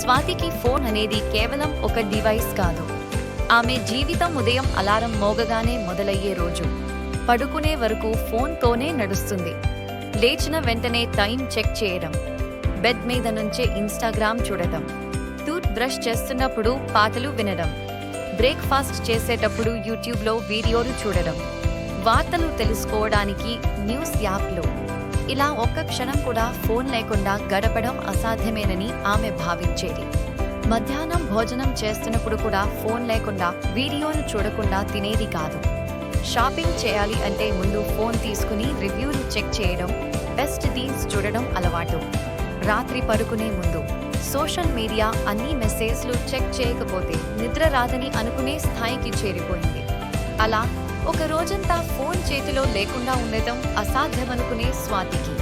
స్వాతికి phone అనేది కేవలం ఒక డివైస్ కాదు. ఆమె జీవితం ఉదయం అలారం మోగగానే మొదలయ్యే రోజు. పడుకునే వరకు ఫోన్తోనే నడుస్తుంది. లేచిన వెంటనే టైం చెక్ చేయడం. బెడ్ మీద నుంచే ఇన్స్టాగ్రామ్ చూడటం. టూత్ బ్రష్ చేస్తున్నప్పుడు పాటలు వినడం. బ్రేక్ఫాస్ట్ చేసేటప్పుడు యూట్యూబ్లో వీడియోలు చూడడం. వార్తలు తెలుసుకోవడానికి న్యూస్ యాప్లో. ఇలా ఒక్క క్షణం కూడా ఫోన్ లేకుండా గడపడం అసాధ్యమేనని ఆమె భావించేది. మధ్యాహ్నం భోజనం చేస్తున్నప్పుడు కూడా ఫోన్ లేకుండా వీడియోలు చూడకుండా తినేది కాదు. షాపింగ్ చేయాలి అంటే ముందు ఫోన్ తీసుకుని రివ్యూలు చెక్ చేయడం బెస్ట్ డీల్స్ చూడడం అలవాటు. రాత్రి పడుకునే ముందు సోషల్ మీడియా అన్ని మెసేజ్లు చెక్ చేయకపోతే నిద్ర రాదని అనుకునే స్థాయికి చేరిపోయింది. అలా ఒక రోజంతా ఫోన్ చేతిలో లేకుండా ఉండటం అసాధ్యమనుకునే స్వాతికి.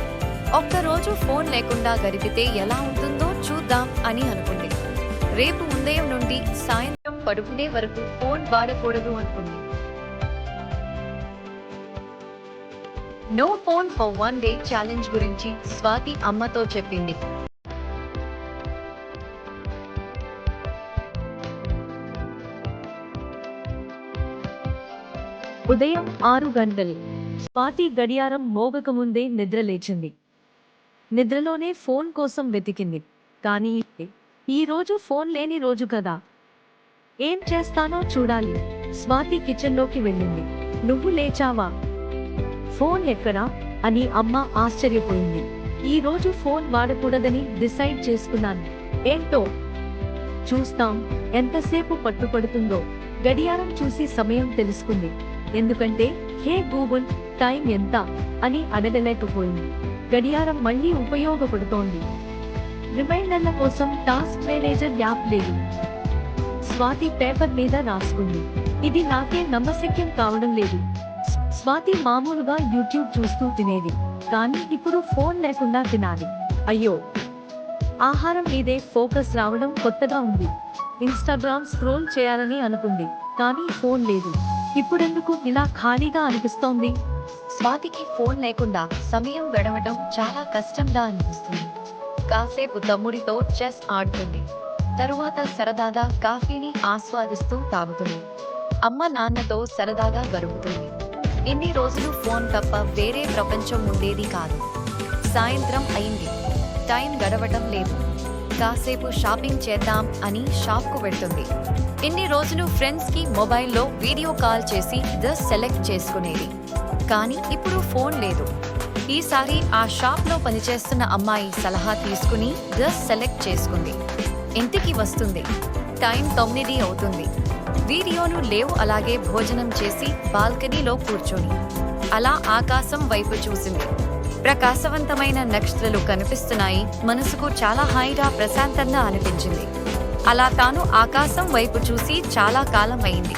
ఒక్కరోజు ఫోన్ లేకుండా గడిపితే ఎలా ఉంటుందో చూద్దాం అని అనుకుంది. రేపు ఉదయం నుండి సాయంత్రం పడుకునే వరకు ఫోన్ వాడకూడదు అనుకుంది. No phone for one day challenge గురించి స్వాతి అమ్మతో చెప్పింది. ఉదయం ఆరు గంటలు. స్వాతి గడియారం మోగకముందే నిద్ర లేచింది. నిద్రలోనే ఫోన్ కోసం వెతికింది. కానీ ఈ రోజు ఫోన్ లేని రోజు కదా. ఏం చేస్తానో చూడాలి. స్వాతి కిచెన్లోకి వెళ్ళింది. నువ్వు లేచావా? ఫోన్ ఎక్కడా? అని అమ్మ ఆశ్చర్యపోయింది. ఈ రోజు ఫోన్ వాడకూడదని డిసైడ్ చేసుకున్నాను. ఏంటో? చూస్తాం. ఎంతసేపు పట్టుపడుతుందో. గడియారం చూసి సమయం తెలుసుకుంది. ఎందుకంటే హే గూగుల్ టైం ఎంత? అని అడగలేకపోయింది గడియారం మళ్ళీ ఉపయోగపడుతోంది. రిమైండర్ల కోసం టాస్క్ మేనేజర్ యాప్ లేదు. స్వాతి పేపర్ మీద రాసుకుంది. ఇది నాకే నమ్మశక్యం కావడం లేదు. స్వాతి మామూలుగా యూట్యూబ్ చూస్తూ తినేది. కానీ ఇప్పుడు ఫోన్ లేకుండా తినాలి. అయ్యో! ఆహారం మీదే ఫోకస్ రావడం కొత్తగా ఉంది. ఇన్స్టాగ్రామ్ స్క్రోల్ చేయాలని అనుకుంది. కానీ ఫోన్ లేదు. ఇప్పుడెందుకు ఇలా ఖాళీగా అనిపిస్తోంది? స్వాతికి ఫోన్ లేకుండా సమయం గడవటం చాలా కష్టంగా అనిపిస్తుంది. కాసేపు తమ్ముడితో చెస్ ఆడుతుంది. తరువాత సరదాగా కాఫీని ఆస్వాదిస్తూ తాగుతుంది. అమ్మ నాన్నతో సరదాగా గడుపుతుంది. ఇన్ని రోజులు ఫోన్ తప్ప వేరే ప్రపంచం ఉండేది కాదు. సాయంత్రం అయింది. టైం గడవటం లేదు. కాసేపు షాపింగ్ చేద్దాం అని షాప్కు వెళ్తుంది. ఇన్ని రోజులు ఫ్రెండ్స్కి మొబైల్లో వీడియో కాల్ చేసి ద సెలెక్ట్ చేసుకునేది. కానీ ఇప్పుడు ఫోన్ లేదు. ఈసారి ఆ షాప్లో పనిచేస్తున్న అమ్మాయి సలహా తీసుకుని ద సెలెక్ట్ చేసుకుంది. ఇంటికి వస్తుంది. టైం తొమ్మిది అవుతుంది. వీడియోను లేవు అలాగే భోజనం చేసి బాల్కనీలో కూర్చొని. అలా ఆకాశం వైపు చూసింది. ప్రకాశవంతమైన నక్షత్రాలు కనిపిస్తున్నాయి. మనసుకు చాలా హాయిగా ప్రశాంతంగా అనిపించింది. అలా తాను ఆకాశం వైపు చూసి చాలా కాలం అయింది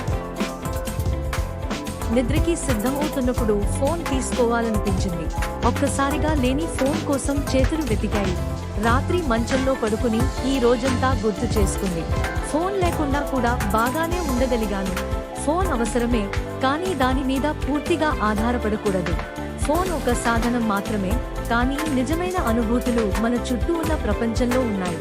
నిద్రకి సిద్ధమవుతున్నప్పుడు ఫోన్ తీసుకోవాలనిపించింది. ఒక్కసారిగా లేని ఫోన్ కోసం చేతులు వెతికాయి. రాత్రి మంచంలో పడుకుని ఈ రోజంతా గుర్తు చేసుకుంది. ఫోన్ లేకుండా కూడా బాగానే ఉండగలిగాను. ఫోన్ అవసరమే కానీ దాని మీద పూర్తిగా ఆధారపడకూడదు. ఫోన్ ఒక సాధనం మాత్రమే కానీ నిజమైన అనుభూతులు మన చుట్టూ ఉన్న ప్రపంచంలో ఉన్నాయి.